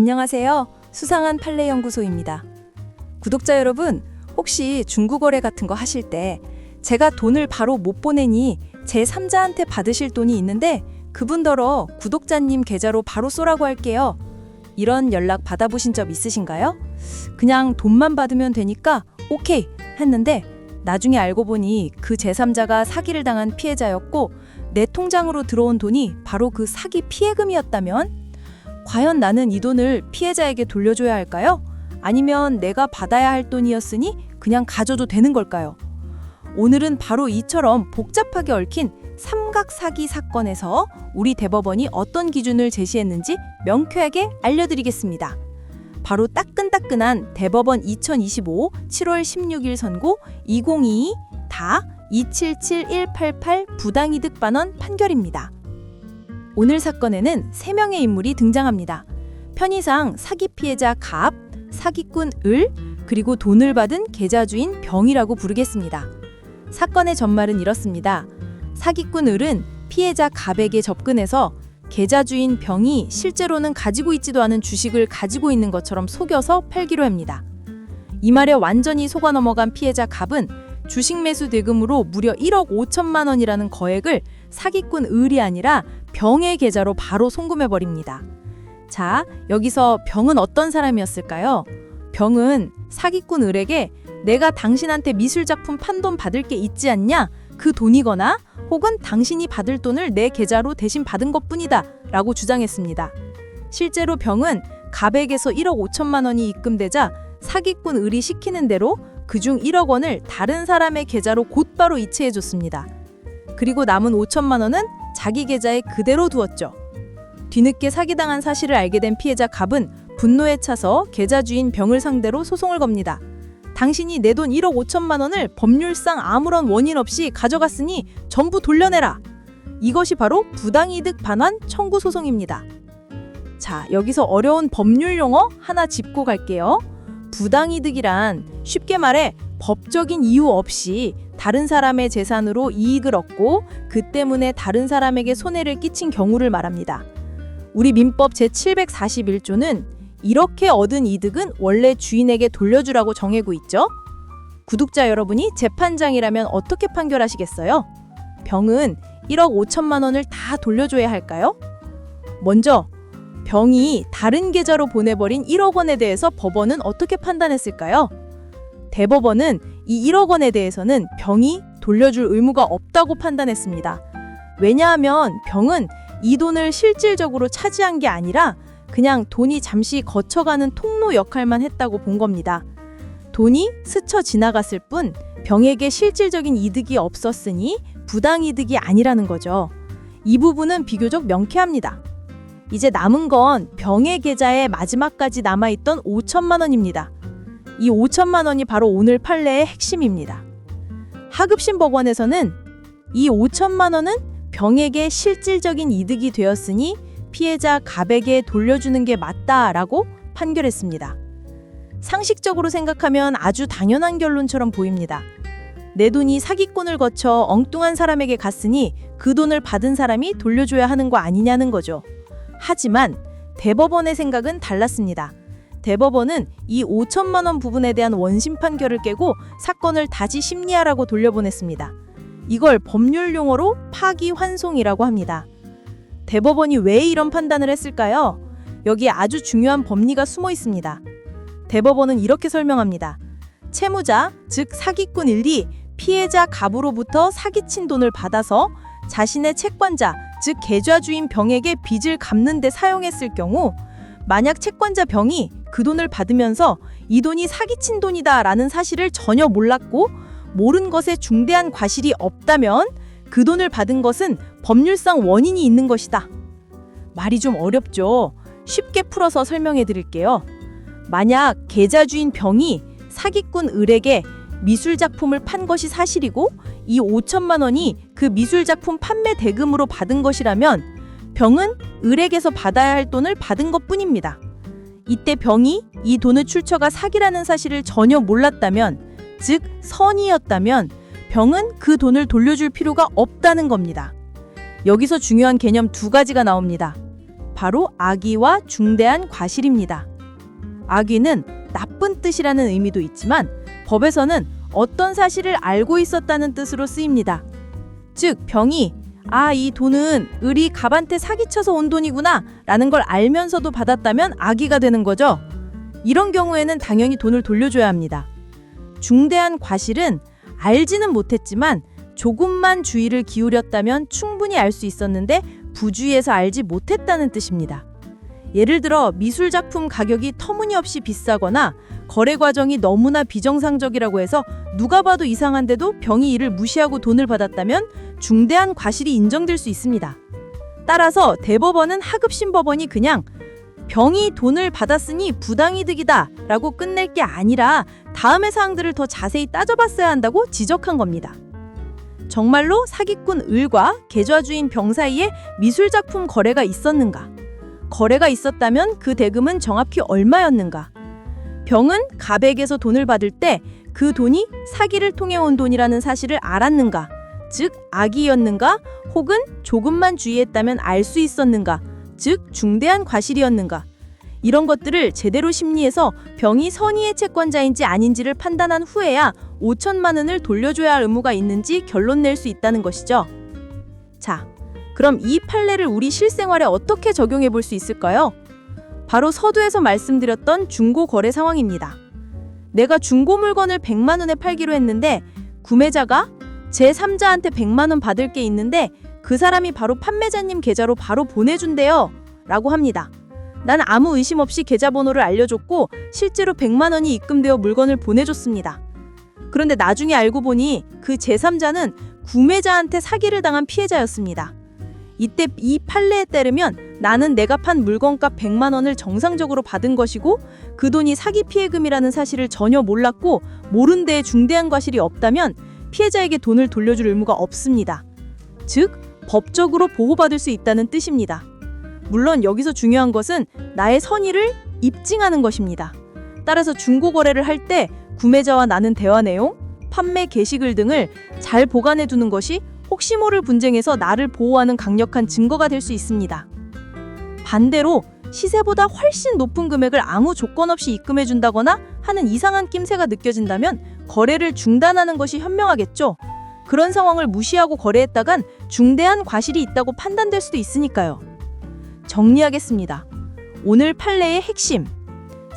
안녕하세요. 수상한 판례 연구소입니다. 구독자 여러분, 혹시 중국거래 같은 거 하실 때 제가 돈을 바로 못 보내니 제 3자한테 받으실 돈이 있는데 그분더러 구독자님 계좌로 바로 쏘라고 할게요. 이런 연락 받아보신 적 있으신가요? 그냥 돈만 받으면 되니까 오케이 했는데 나중에 알고 보니 그 제3자가 사기를 당한 피해자였고 내 통장으로 들어온 돈이 바로 그 사기 피해금이었다면 과연 나는 이 돈을 피해자에게 돌려줘야 할까요? 아니면 내가 받아야 할 돈이었으니 그냥 가져도 되는 걸까요? 오늘은 바로 이처럼 복잡하게 얽힌 삼각 사기 사건에서 우리 대법원이 어떤 기준을 제시했는지 명쾌하게 알려드리겠습니다. 바로 따끈따끈한 대법원 2025 7월 16일 선고 2022다 277188 부당이득 반원 판결입니다. 오늘 사건에는 3명의 인물이 등장합니다. 편의상 사기 피해자 갑, 사기꾼 을, 그리고 돈을 받은 계좌주인 병이라고 부르겠습니다. 사건의 전말은 이렇습니다. 사기꾼 을은 피해자 갑에게 접근해서 계좌주인 병이 실제로는 가지고 있지도 않은 주식을 가지고 있는 것처럼 속여서 팔기로 합니다. 이 말에 완전히 속아 넘어간 피해자 갑은 주식 매수 대금으로 무려 1억 5천만 원이라는 거액을 사기꾼 을이 아니라 병의 계좌로 바로 송금해 버립니다. 자, 여기서 병은 어떤 사람이었을까요? 병은 사기꾼 을에게 내가 당신한테 미술 작품 판돈 받을 게 있지 않냐? 그 돈이거나 혹은 당신이 받을 돈을 내 계좌로 대신 받은 것 뿐이다 라고 주장했습니다. 실제로 병은 갑에게서 1억 5천만 원이 입금되자 사기꾼 을이 시키는 대로 그중 1억 원을 다른 사람의 계좌로 곧바로 이체해 줬습니다. 그리고 남은 5천만 원은 자기 계좌에 그대로 두었죠. 뒤늦게 사기당한 사실을 알게 된 피해자 갑은 분노에 차서 계좌 주인 병을 상대로 소송을 겁니다. 당신이 내 돈 1억 5천만 원을 법률상 아무런 원인 없이 가져갔으니 전부 돌려내라. 이것이 바로 부당이득 반환 청구 소송입니다. 자, 여기서 어려운 법률 용어 하나 짚고 갈게요. 부당이득이란 쉽게 말해 법적인 이유 없이 다른 사람의 재산으로 이익을 얻고 그 때문에 다른 사람에게 손해를 끼친 경우를 말합니다. 우리 민법 제741조는 이렇게 얻은 이득은 원래 주인에게 돌려주라고 정해고 있죠. 구독자 여러분이 재판장이라면 어떻게 판결하시겠어요? 병은 1억 5천만 원을 다 돌려줘야 할까요? 먼저 병이 다른 계좌로 보내버린 1억 원에 대해서 법원은 어떻게 판단했을까요? 대법원은 이 1억 원에 대해서는 병이 돌려줄 의무가 없다고 판단했습니다. 왜냐하면 병은 이 돈을 실질적으로 차지한 게 아니라 그냥 돈이 잠시 거쳐가는 통로 역할만 했다고 본 겁니다. 돈이 스쳐 지나갔을 뿐 병에게 실질적인 이득이 없었으니 부당이득이 아니라는 거죠. 이 부분은 비교적 명쾌합니다. 이제 남은 건 병의 계좌에 마지막까지 남아있던 5천만 원입니다. 이 5천만 원이 바로 오늘 판례의 핵심입니다. 하급심 법원에서는 이 5천만 원은 병에게 실질적인 이득이 되었으니 피해자 갑에게 돌려주는 게 맞다라고 판결했습니다. 상식적으로 생각하면 아주 당연한 결론처럼 보입니다. 내 돈이 사기꾼을 거쳐 엉뚱한 사람에게 갔으니 그 돈을 받은 사람이 돌려줘야 하는 거 아니냐는 거죠. 하지만 대법원의 생각은 달랐습니다. 대법원은 이 5천만 원 부분에 대한 원심 판결을 깨고 사건을 다시 심리하라고 돌려보냈습니다. 이걸 법률 용어로 파기환송이라고 합니다. 대법원이 왜 이런 판단을 했을까요? 여기에 아주 중요한 법리가 숨어 있습니다. 대법원은 이렇게 설명합니다. 채무자, 즉 사기꾼 일이 피해자 갑으로부터 사기친 돈을 받아서 자신의 채권자, 즉 계좌 주인 병에게 빚을 갚는 데 사용했을 경우 만약 채권자 병이 그 돈을 받으면서 이 돈이 사기친 돈이다라는 사실을 전혀 몰랐고 모른 것에 중대한 과실이 없다면 그 돈을 받은 것은 법률상 원인이 있는 것이다. 말이 좀 어렵죠. 쉽게 풀어서 설명해 드릴게요. 만약 계좌 주인 병이 사기꾼 을에게 미술 작품을 판 것이 사실이고 이 5천만 원이 그 미술 작품 판매 대금으로 받은 것이라면 병은 을에게서 받아야 할 돈을 받은 것뿐입니다. 이때 병이 이 돈의 출처가 사기라는 사실을 전혀 몰랐다면, 즉 선이었다면 병은 그 돈을 돌려줄 필요가 없다는 겁니다. 여기서 중요한 개념 두 가지가 나옵니다. 바로 악의와 중대한 과실입니다. 악의는 나쁜 뜻이라는 의미도 있지만 법에서는 어떤 사실을 알고 있었다는 뜻으로 쓰입니다. 즉, 병이 아, 이 돈은 을이 갑한테 사기쳐서 온 돈이구나 라는 걸 알면서도 받았다면 악의가 되는 거죠. 이런 경우에는 당연히 돈을 돌려줘야 합니다. 중대한 과실은 알지는 못했지만 조금만 주의를 기울였다면 충분히 알 수 있었는데 부주의해서 알지 못했다는 뜻입니다. 예를 들어 미술 작품 가격이 터무니없이 비싸거나 거래 과정이 너무나 비정상적이라고 해서 누가 봐도 이상한데도 병이 이를 무시하고 돈을 받았다면 중대한 과실이 인정될 수 있습니다. 따라서 대법원은 하급심 법원이 그냥 병이 돈을 받았으니 부당이득이다 라고 끝낼 게 아니라 다음의 사항들을 더 자세히 따져봤어야 한다고 지적한 겁니다. 정말로 사기꾼 을과 계좌주인 병 사이에 미술작품 거래가 있었는가? 거래가 있었다면 그 대금은 정확히 얼마였는가? 병은 갑에게서 돈을 받을 때 그 돈이 사기를 통해 온 돈이라는 사실을 알았는가? 즉 악의였는가? 혹은 조금만 주의했다면 알 수 있었는가? 즉 중대한 과실이었는가? 이런 것들을 제대로 심리해서 병이 선의의 채권자인지 아닌지를 판단한 후에야 5천만 원을 돌려줘야 할 의무가 있는지 결론 낼 수 있다는 것이죠. 자, 그럼 이 판례를 우리 실생활에 어떻게 적용해 볼 수 있을까요? 바로 서두에서 말씀드렸던 중고 거래 상황입니다. 내가 중고 물건을 100만 원에 팔기로 했는데 구매자가 제 3자한테 100만 원 받을 게 있는데 그 사람이 바로 판매자님 계좌로 바로 보내준대요. 라고 합니다. 난 아무 의심 없이 계좌번호를 알려줬고 실제로 100만 원이 입금되어 물건을 보내줬습니다. 그런데 나중에 알고 보니 그 제3자는 구매자한테 사기를 당한 피해자였습니다. 이때 이 판례에 따르면 나는 내가 판 물건값 100만 원을 정상적으로 받은 것이고 그 돈이 사기 피해금이라는 사실을 전혀 몰랐고 모른 데에 중대한 과실이 없다면 피해자에게 돈을 돌려줄 의무가 없습니다. 즉, 법적으로 보호받을 수 있다는 뜻입니다. 물론 여기서 중요한 것은 나의 선의를 입증하는 것입니다. 따라서 중고 거래를 할 때 구매자와 나는 대화 내용, 판매 게시글 등을 잘 보관해 두는 것이 혹시 모를 분쟁에서 나를 보호하는 강력한 증거가 될 수 있습니다. 반대로 시세보다 훨씬 높은 금액을 아무 조건 없이 입금해 준다거나 하는 이상한 낌새가 느껴진다면 거래를 중단하는 것이 현명하겠죠. 그런 상황을 무시하고 거래했다간 중대한 과실이 있다고 판단될 수도 있으니까요. 정리하겠습니다. 오늘 판례의 핵심.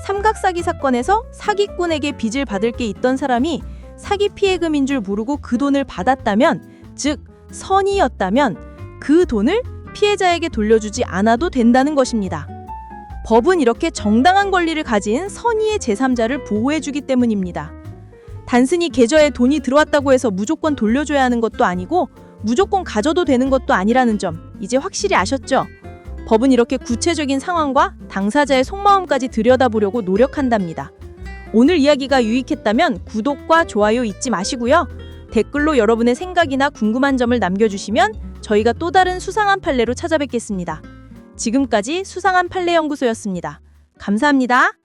삼각 사기 사건에서 사기꾼에게 빚을 받을 게 있던 사람이 사기 피해금인 줄 모르고 그 돈을 받았다면, 즉 선의였다면 그 돈을 피해자에게 돌려주지 않아도 된다는 것입니다. 법은 이렇게 정당한 권리를 가진 선의의 제3자를 보호해주기 때문입니다. 단순히 계좌에 돈이 들어왔다고 해서 무조건 돌려줘야 하는 것도 아니고 무조건 가져도 되는 것도 아니라는 점 이제 확실히 아셨죠? 법은 이렇게 구체적인 상황과 당사자의 속마음까지 들여다보려고 노력한답니다. 오늘 이야기가 유익했다면 구독과 좋아요 잊지 마시고요. 댓글로 여러분의 생각이나 궁금한 점을 남겨주시면 저희가 또 다른 수상한 판례로 찾아뵙겠습니다. 지금까지 수상한 판례 연구소였습니다. 감사합니다.